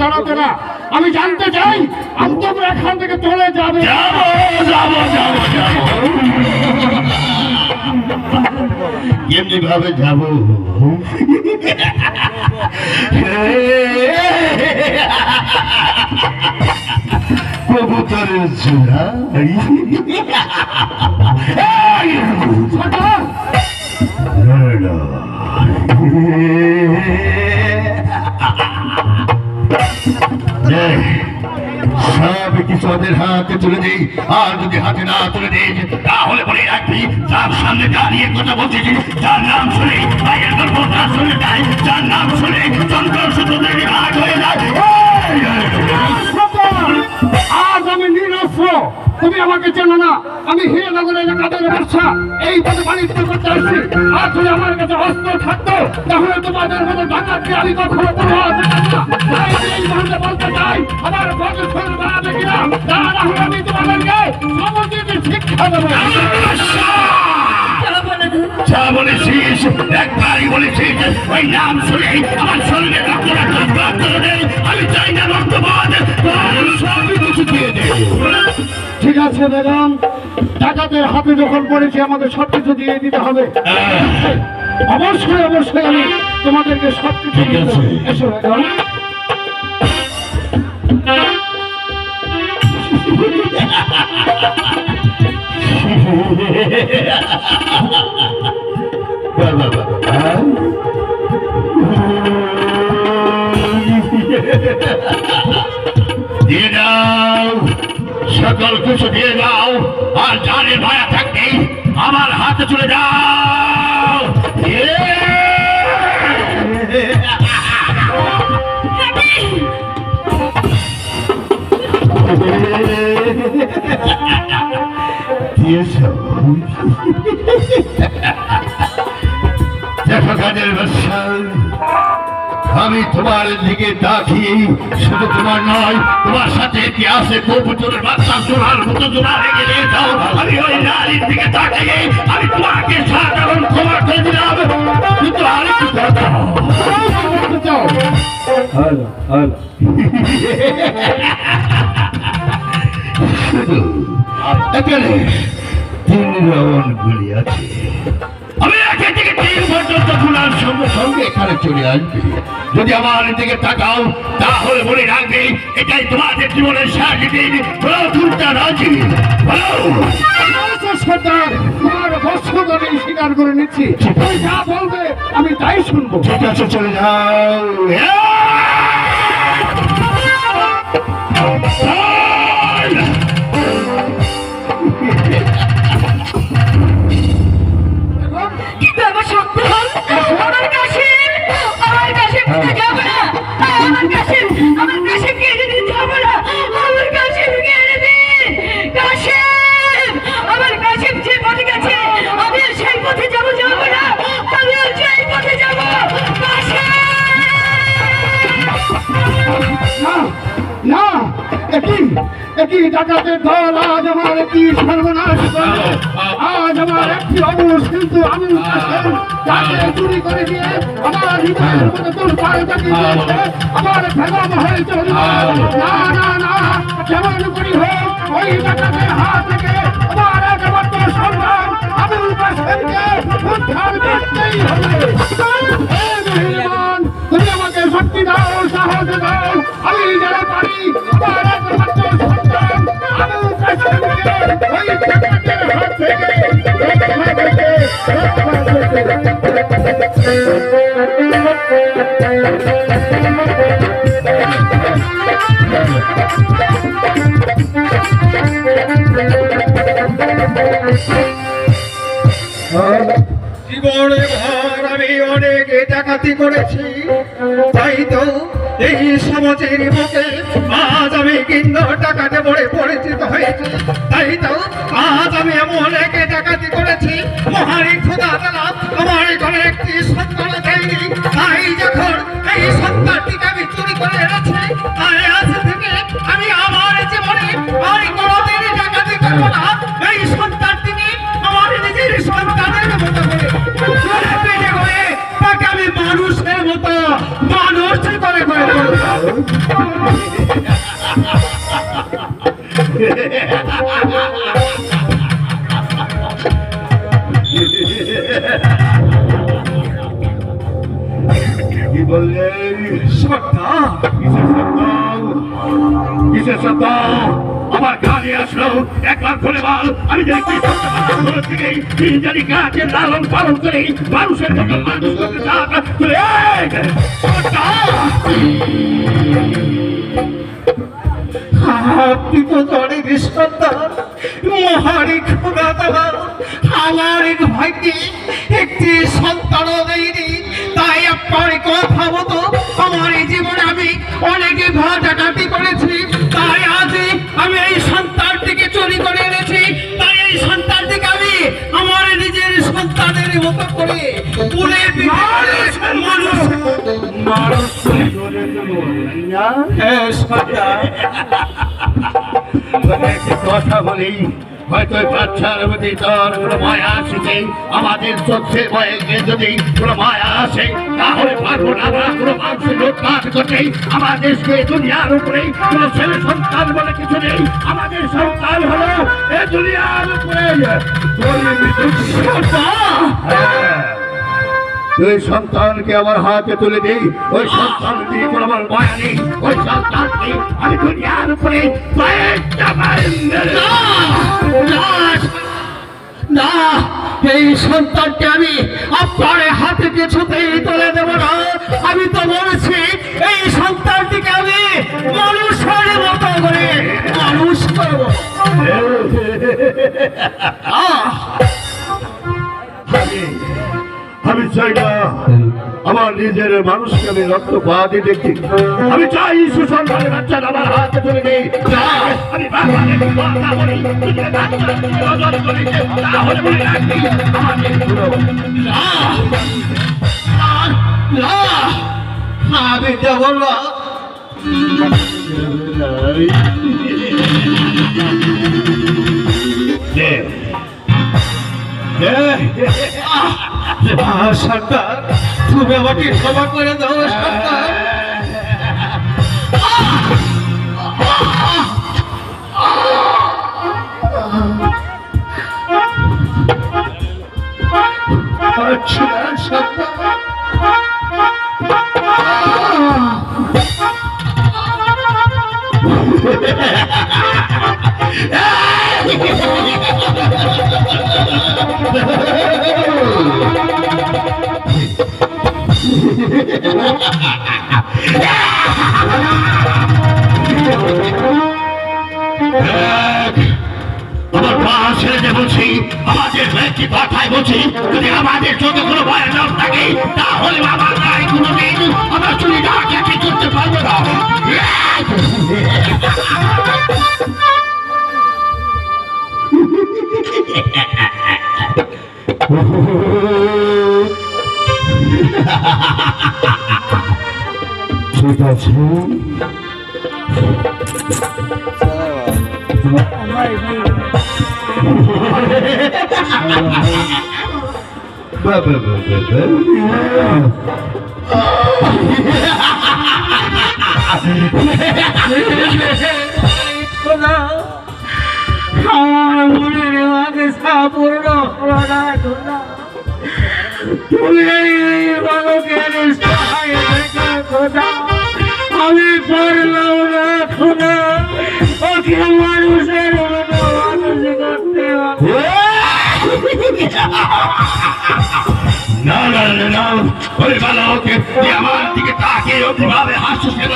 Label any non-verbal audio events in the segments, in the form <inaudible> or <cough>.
দাঁড়াতে না। আমি জানতে চাই আমি তোমরা এখান থেকে চলে যাবে। এমনি ভাবে যাব কবুতরের ঝোলা সর্দার, সব কিছু ওদের হাতে তুলে দিই আর যদি হাতে না তুলে দিই তাহলে বলে রাখবি তার সামনে দাঁড়িয়ে কথা বলছি যার নাম শুনে ভাইয়ের গল্প তার শুনে যায় যার নাম শুনে চন্দ্র রাগ হয়ে যায় তুমি আমাকে চেনো না আমি হিরনগর এলাকাতে ব্যবসা এই পথে বাণিজ্য করতে আসছি আর যদি আমার কাছে অস্ত্র থাকতো তাহলে তোমাদের মতো ডাকাতকে আমি কখনো ওই নাম আমি চাই না ঠিক আছে বেগম ডাকাতের হাতে যখন পড়েছে আমাদের সব কিছু দিয়ে দিতে হবে। অবশ্যই অবশ্যই আমি তোমাদেরকে সব কিছু ha ha ha ha দিয়ে কিছু দিয়ে দাও আর জানের মায়া থাকতে আমার হাতে চলে যাও দিয়েছ দেখো কাজের ব্যবসা আমি তোমার দিকে তাকিয়ে শুধু তোমার নয় তোমার সাথে ইতিহাসে কবুতরের বাচ্চা জোড়ার মতো জোড়া রেখে দিয়েছাও আমি ওই নারীর দিকে তাকিয়ে আমি তোমাকে সাধারণ ক্ষমা করে দিলাম। কিন্তু আরেকটু কথা শুধু এখানে তিন রাউন্ড গুলি আছে। আমি একে থেকে পর্যন্ত সঙ্গে সঙ্গে এখানে চলে আসবে, যদি আমার দিকে তাকাও, তাহলে বলে রাখবে, এটাই তোমাদের জীবনের শেষ দিন তুলটা রাজি? স্বীকার করে নিচ্ছি যা বলবে আমি তাই শুনব ঠিক আছে, চলে যাও। একই একই ডাকাতের দল আজ আমার কি সর্বনাশ আজ আমার একটি অবুষ কিন্তু আমি তাকে চুরি করে দিয়ে আমার হৃদয়ের মধ্যে তোর পায়ে চাপিয়ে আমার ভেগম হয়ে না না না যেমন করি হোক ওই টাকাতে হাত থেকে আমার জীবনে ভর আমি অনেক ডাকাতি করেছি। এই সমাজের মুখে আজ আমি কিন্ন টাকাতে বড়ে পরিচিত হয়েছি। তাই তো আজ আমি এমন এক ডাকাতি করেছি, মহারি খোদা তারা আমার ঘরে একটি সন্তান দেয়নি। তাই যখন এই সন্তানটিকে আমি চুরি করে এনেছি, তাই আজ থেকে আমি আমার জীবনে আর কোনোদিন ডাকাতি করব না। কি বললেন সর্দা কিসের শব্দ কিসের শব্দ আমার কানে আসলো একবার খুলে বল আমি জানি কি করতে পারব ছোট থেকেই তিন লালন পালন করে মানুষের মতো মানুষ করতে চাপ তুই এই, শব্দ! আপনি তো জানেন সর্দার মহারি দাদা আমার ভাইকে একটি সন্তান দেয়নি। তাই আপনার কথা মতো আমার এই জীবনে আমি অনেক ভাটাটাটি করেছি। তাই আজ আমি এই সন্তানটিকে চুরি করে এনেছি। তাই এই সন্তানটিকে আমি আমার নিজের সন্তানের মতো করে পুরে। মানুষ মানুষ কথা বলি হয়তো বাচ্চার প্রতি তোর কোনো মায়া আসে আমাদের চোখের বয়ে যদি কোনো মায়া আসে, তাহলে পারব না আমরা কোনো মানুষের লুটপাট করতে। আমার দেশকে দুনিয়ার উপরে কোনো ছেলে সন্তান বলে কিছু নেই। আমাদের সন্তান হলো এ দুনিয়ার উপরে। ওই সন্তানকে আমার হাতে তুলে দিই ওই সন্তান দিয়ে কোনো আমার মায়া নেই। ওই সন্তানকে আমি দুনিয়ার উপরে না এই সন্তানকে আমি আপনার হাতে কিছুতেই তুলে দেব না। আমি তো বলেছি এই সন্তানটিকে আমি মানুষের মতো করে মানুষ করব। <laughs> নিজের মানুষকে আমি রক্ত পাতে দেখি আমি চাই সুসন্তানের বাচ্চা আমার হাতে তুলে দিই আমি মনে আমি তুমি আমাকে ক্ষমা করে দাও সরকার <laughs> আমার পা ছেড়ে বলছি, আমাদের ব্যক্তি কথায় বলছি, যদি আমাদের চোখে কোনো ভয় না থাকে, তাহলে আমার নাই কোনো দিন আমার চুরি ডাকাতি করতে পারব না। ঠিক আছে। বা আমি পারলাম না খোদা মানুষের না না না না ওই আমার দিকে তাকিয়ে হাসছিস কেন?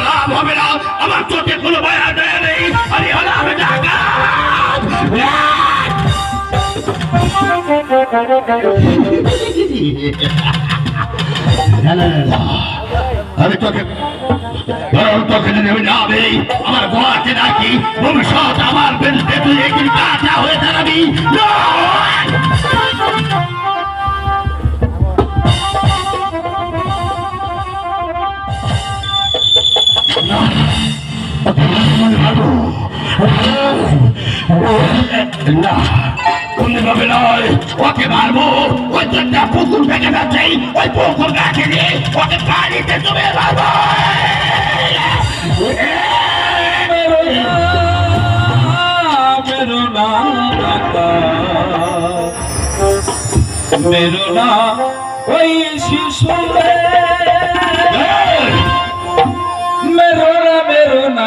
লাভ হবে না। আমার চোখে কোনো মায়া আমি তোকে বরং তোকে যদি আমি না বেরি আমার গোয়াতে ডাকি ভবিষ্যৎ আমার বিরুদ্ধে তুই একদিন কাটা হয়ে দাঁড়াবি না! কোনভাবে নয়। ওকে মারবো। ওই তো একটা পুকুর থেকে যাচ্ছেই ওই পুকুর কাছে নিয়ে ওকে পানিতে তুমি মারবো। মেরো না মেরো না